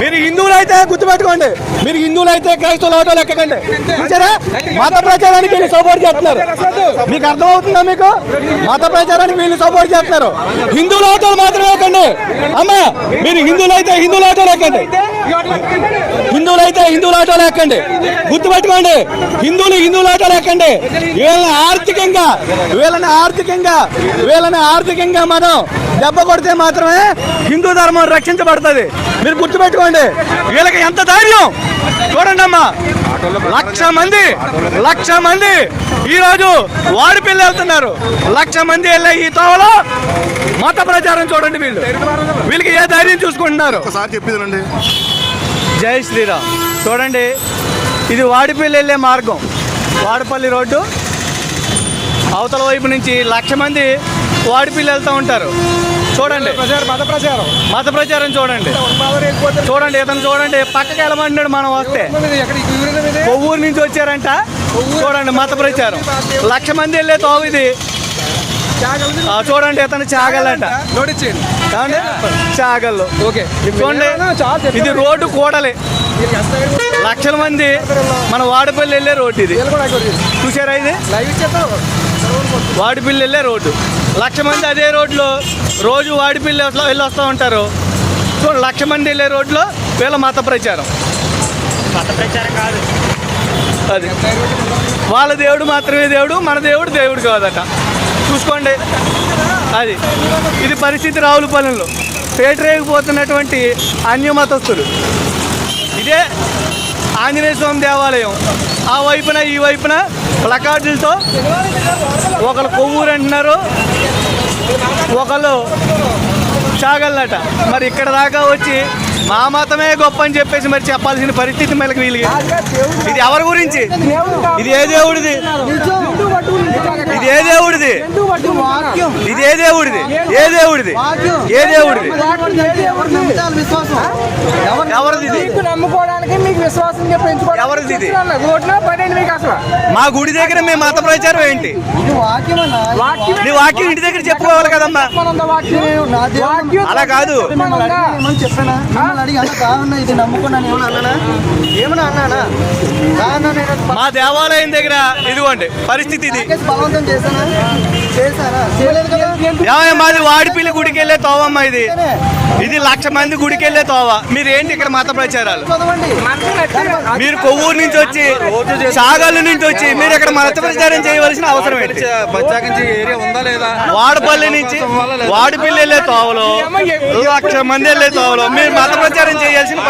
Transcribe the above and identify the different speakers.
Speaker 1: మీరు హిందువులు అయితే గుర్తుపెట్టుకోండి. మీరు హిందువులు అయితే క్రైస్తవులు ఆటోలు లెక్కకండి చూసారా మత ప్రచారానికి వీళ్ళు సపోర్ట్ చేస్తున్నారు. మీకు అర్థమవుతుందా మీకు? మత ప్రచారానికి వీళ్ళు సపోర్ట్ చేస్తున్నారు. హిందువుల ఆటోలు మాత్రమే కండి అమ్మా మీరు హిందువులు అయితే హిందువుల ఆటోలు లెక్కండి హిందువులు అయితే హిందువుల ఆటోలు ఎక్కండి గుర్తుపెట్టుకోండి. హిందువులు హిందువుల ఆటోలు ఎక్కండి వీళ్ళని ఆర్థికంగా వీళ్ళని ఆర్థికంగా వీళ్ళని ఆర్థికంగా మనం దెబ్బ కొడితే మాత్రమే హిందూ ధర్మం రక్షించబడుతుంది. మీరు గుర్తుపెట్టుకోండి. వీళ్ళకి ఎంత ధైర్యం? చూడండి అమ్మా. లక్ష మంది లక్ష మంది ఈ రోజు వాడి పిల్లలు వెళ్తున్నారు. లక్ష మంది వెళ్ళే ఈ తోవలో మత ప్రచారం చూడండి వీళ్ళు. వీళ్ళకి ఏ ధైర్యం చూసుకుంటున్నారు?
Speaker 2: ఒకసారి చెప్పేదండి
Speaker 1: జై శ్రీరామ్. చూడండి ఇది వాడిపల్లి వెళ్ళే మార్గం. వాడపల్లి రోడ్డు. అవతల వైపు నుంచి లక్ష మంది వాడిపల్లి వెళ్తూ ఉంటారు. చూడండి.
Speaker 3: మత ప్రచారం.
Speaker 1: మత ప్రచారం చూడండి. చూడండి ఇతను చూడండి పక్కకి వెళ్ళమంటున్నాడు మనం వస్తే? కొవ్వూరు నుంచి వచ్చారంట. చూడండి మత ప్రచారం. లక్ష మంది వెళ్ళే తోవ ఇది చూడండి ఇతను చాగలంట. చాగళ్ళు
Speaker 3: ఓకే
Speaker 1: ఇది రోడ్డు కూడలి. లక్షల మంది మన వాడపల్లి వెళ్ళే రోడ్డు ఇది. చూసారా ఇది? వాడిపల్లి వెళ్ళే రోడ్డు. లక్ష మంది అదే రోడ్లో రోజు వాడిపల్లి వెళ్ళి వస్తూ ఉంటారు. చూడండి లక్ష మంది వెళ్ళే రోడ్లో వీళ్ళ మత ప్రచారం.
Speaker 4: మత ప్రచారం కాదు.
Speaker 1: అది. వాళ్ళ దేవుడు మాత్రమే దేవుడు మన దేవుడు దేవుడు కాదట. చూసుకోండి. అది. ఇది పరిస్థితి రావులపాలెంలో పేటరేగిపోతున్నటువంటి అన్యమతస్తులు ఇదే ఆంజనేయ స్వామి దేవాలయం. ఆ వైపున ఈ వైపున ప్లకార్డులతో ఒకళ్ళు కొవ్వూరు అంటున్నారు ఒకళ్ళు చాగల్లట. మరి ఇక్కడ దాకా వచ్చి మా మతమే గొప్ప అని చెప్పేసి మరి చెప్పాల్సిన పరిస్థితి మనకి వీళ్ళకి. ఇది ఎవరి గురించి? ఇది ఏ దేవుడిది? ఇది ఏ దేవుడిది ఇది ఏ దేవుడిది? ఏ దేవుడిది? ఏ దేవుడిది? ఎవరిది ఇది
Speaker 3: మీకు నమ్ముకోవడానికి మీకు విశ్వాసం పెంచుకోవడానికి
Speaker 1: ఎవరిది ఇది?
Speaker 3: రోడ్లో పడండి మీకు అసలు.
Speaker 1: మా గుడి దగ్గర మీ మత ప్రచారం ఏంటి?
Speaker 3: వాక్యం
Speaker 1: నీ వాక్యం ఇంటి దగ్గర చెప్పుకోవాలి కదమ్మా. అలా కాదు. మా దేవాలయం దగ్గర ఇదిగోండి పరిస్థితి ఇది.
Speaker 5: చేశానా చేయలేదు కదా?
Speaker 1: మాది వాడిపిల్లి గుడికి వెళ్ళే తోవమ్మ ఇది. ఇది లక్ష మంది గుడికి వెళ్ళే తోవ. మీరు ఏంటి ఇక్కడ మత ప్రచారాలు? మీరు కొవ్వూరు నుంచి వచ్చి సాగల్లు నుంచి వచ్చి మీరు ఇక్కడ మత ప్రచారం చేయవలసిన అవసరం ఏంటి? వాడపల్లి నుంచి వాడిపల్లి వెళ్ళే తోవలో లక్ష మంది వెళ్ళే తోవలో మీరు మత ప్రచారం చేయాల్సిన